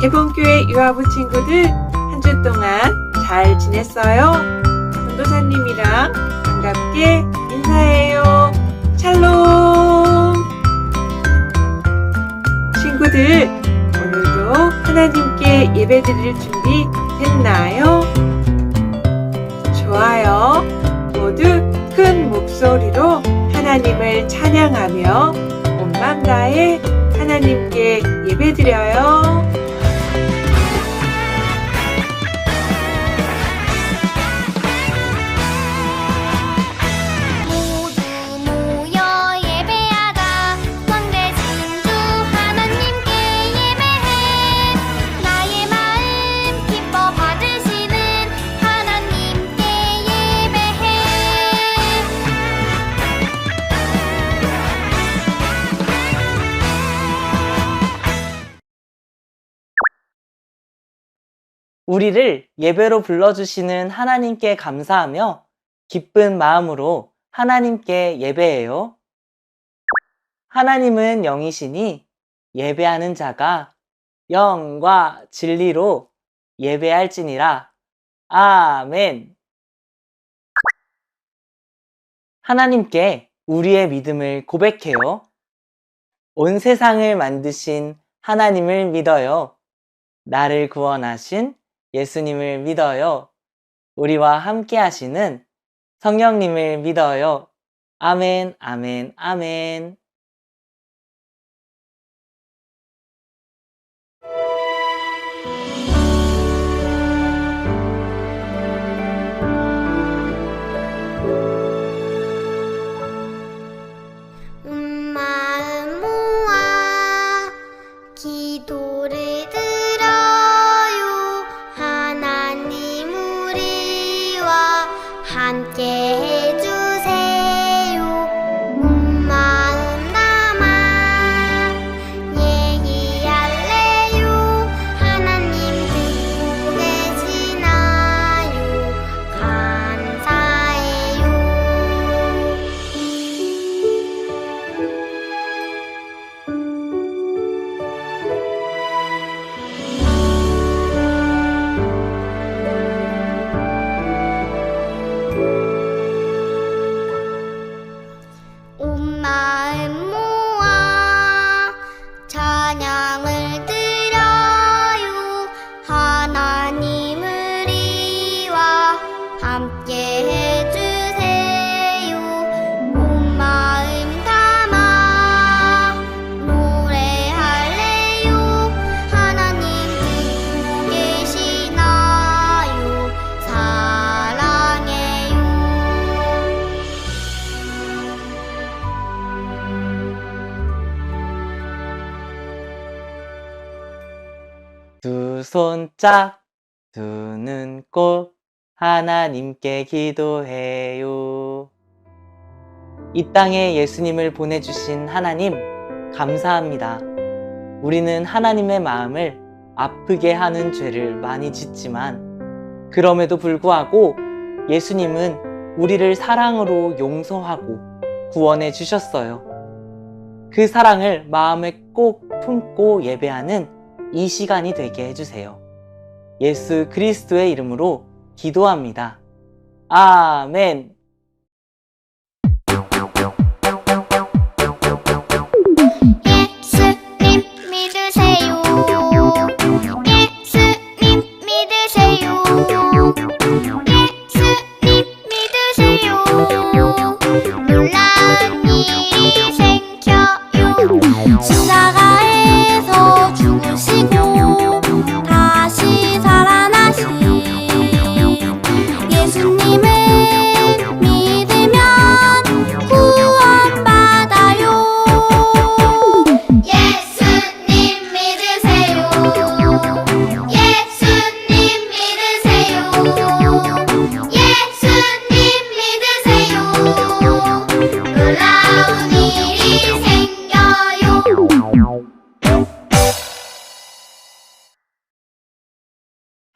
개봉교회 유아부 친구들 한 주 동안 잘 지냈어요? 전도사님이랑 반갑게 인사해요. 샬롬! 친구들, 오늘도 하나님께 예배 드릴 준비 됐나요? 좋아요. 모두 큰 목소리로 하나님을 찬양하며 온맘 다해 하나님께 예배 드려요. 우리를 예배로 불러주시는 하나님께 감사하며 기쁜 마음으로 하나님께 예배해요. 하나님은 영이시니 예배하는 자가 영과 진리로 예배할지니라. 아멘. 하나님께 우리의 믿음을 고백해요. 온 세상을 만드신 하나님을 믿어요. 나를 구원하신 예수님을 믿어요. 우리와 함께 하시는 성령님을 믿어요. 아멘, 아멘, 아멘. 두 손 짝, 두 눈 꼭 하나님께 기도해요. 이 땅에 예수님을 보내주신 하나님, 감사합니다. 우리는 하나님의 마음을 아프게 하는 죄를 많이 짓지만, 그럼에도 불구하고 예수님은 우리를 사랑으로 용서하고 구원해 주셨어요. 그 사랑을 마음에 꼭 품고 예배하는 이 시간이 되게 해주세요. 예수 그리스도의 이름으로 기도합니다. 아멘.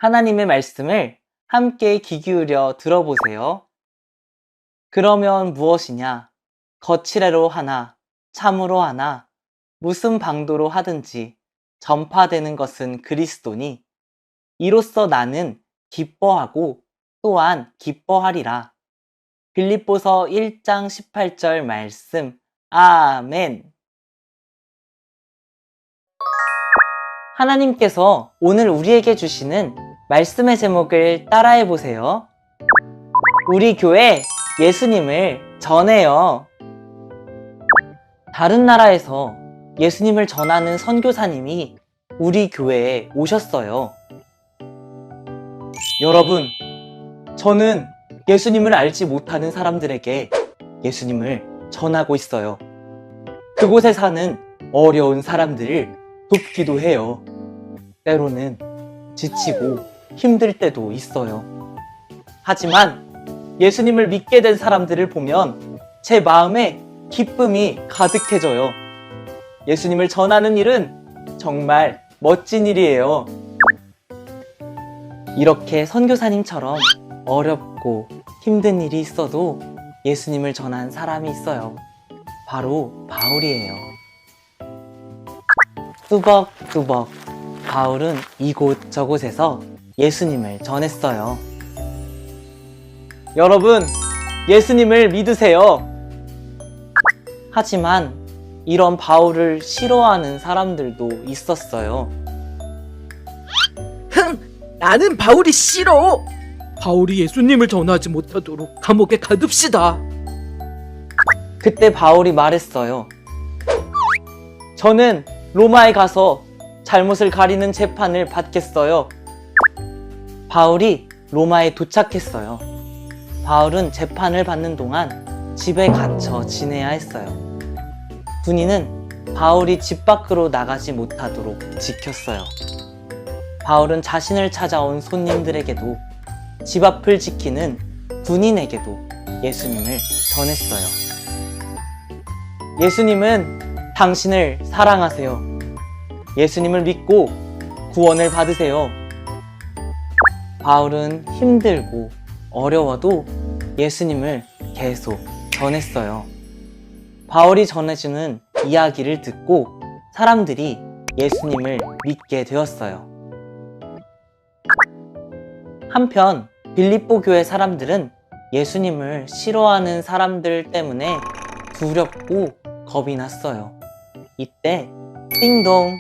하나님의 말씀을 함께 귀 기울여 들어보세요. 그러면 무엇이냐? 거칠애로 하나, 참으로 하나, 무슨 방도로 하든지 전파되는 것은 그리스도니 이로써 나는 기뻐하고 또한 기뻐하리라. 빌립보서 1장 18절 말씀. 아멘. 하나님께서 오늘 우리에게 주시는 말씀의 제목을 따라해 보세요. 우리 교회 예수님을 전해요. 다른 나라에서 예수님을 전하는 선교사님이 우리 교회에 오셨어요. 여러분, 저는 예수님을 알지 못하는 사람들에게 예수님을 전하고 있어요. 그곳에 사는 어려운 사람들을 돕기도 해요. 때로는 지치고 힘들 때도 있어요. 하지만 예수님을 믿게 된 사람들을 보면 제 마음에 기쁨이 가득해져요. 예수님을 전하는 일은 정말 멋진 일이에요. 이렇게 선교사님처럼 어렵고 힘든 일이 있어도 예수님을 전한 사람이 있어요. 바로 바울이에요. 뚜벅뚜벅 바울은 이곳저곳에서 예수님을 전했어요. 여러분, 예수님을 믿으세요. 하지만 이런 바울을 싫어하는 사람들도 있었어요. 흥! 나는 바울이 싫어! 바울이 예수님을 전하지 못하도록 감옥에 가둡시다. 그때 바울이 말했어요. 저는 로마에 가서 잘못을 가리는 재판을 받겠어요. 바울이 로마에 도착했어요. 바울은 재판을 받는 동안 집에 갇혀 지내야 했어요. 군인은 바울이 집 밖으로 나가지 못하도록 지켰어요. 바울은 자신을 찾아온 손님들에게도 집 앞을 지키는 군인에게도 예수님을 전했어요. 예수님은 당신을 사랑하세요. 예수님을 믿고 구원을 받으세요. 바울은 힘들고 어려워도 예수님을 계속 전했어요. 바울이 전해주는 이야기를 듣고 사람들이 예수님을 믿게 되었어요. 한편 빌립보 교회 사람들은 예수님을 싫어하는 사람들 때문에 두렵고 겁이 났어요. 이때 띵동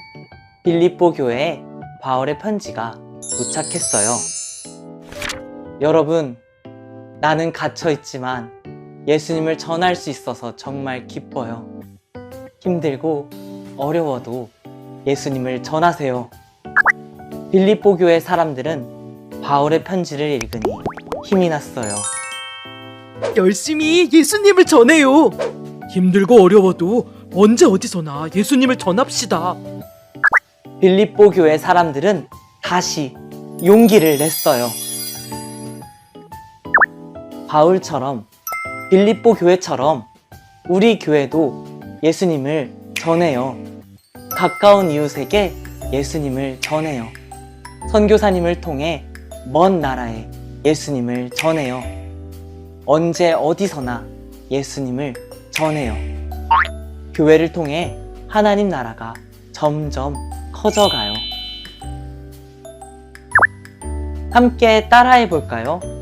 빌립보 교회에 바울의 편지가 도착했어요. 여러분, 나는 갇혀 있지만 예수님을 전할 수 있어서 정말 기뻐요. 힘들고 어려워도 예수님을 전하세요. 빌립보 교회 사람들은 바울의 편지를 읽으니 힘이 났어요. 열심히 예수님을 전해요. 힘들고 어려워도 언제 어디서나 예수님을 전합시다. 빌립보 교회 사람들은 다시 용기를 냈어요. 바울처럼 빌립보 교회처럼 우리 교회도 예수님을 전해요. 가까운 이웃에게 예수님을 전해요. 선교사님을 통해 먼 나라에 예수님을 전해요. 언제 어디서나 예수님을 전해요. 교회를 통해 하나님 나라가 점점 커져가요. 함께 따라해 볼까요?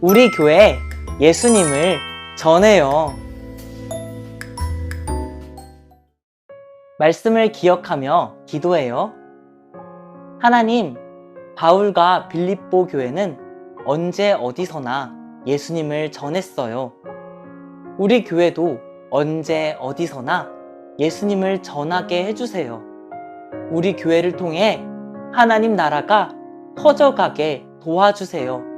우리 교회 예수님을 전해요. 말씀을 기억하며 기도해요. 하나님, 바울과 빌립보 교회는 언제 어디서나 예수님을 전했어요. 우리 교회도 언제 어디서나 예수님을 전하게 해주세요. 우리 교회를 통해 하나님 나라가 커져가게 도와주세요.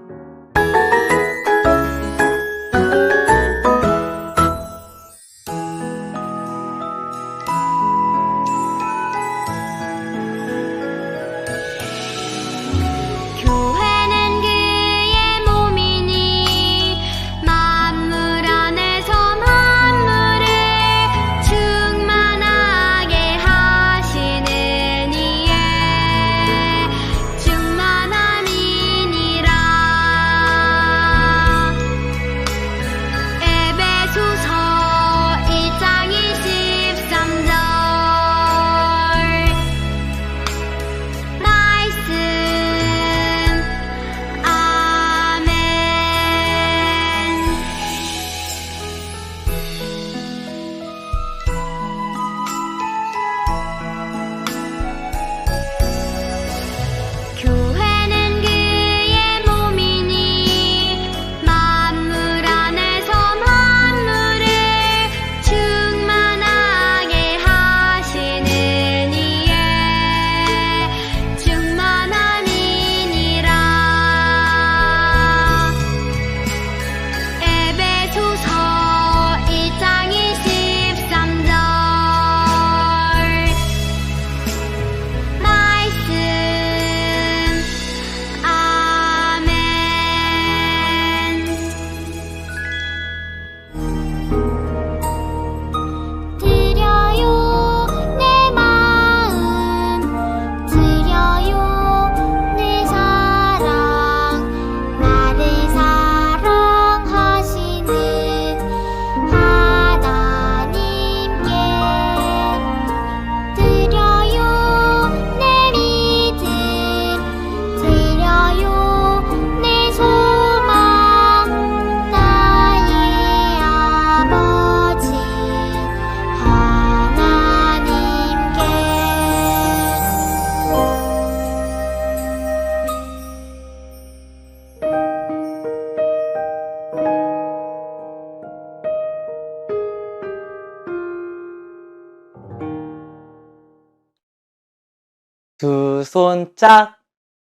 두 손 짝,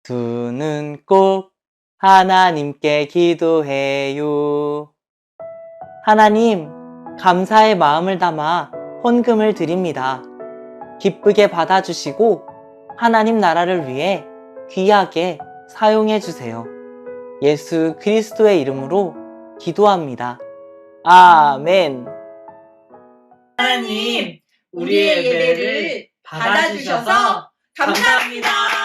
두 눈 꼭 하나님께 기도해요. 하나님, 감사의 마음을 담아 헌금을 드립니다. 기쁘게 받아주시고 하나님 나라를 위해 귀하게 사용해 주세요. 예수 그리스도의 이름으로 기도합니다. 아멘. 하나님, 우리의 예배를 받아주셔서 감사합니다.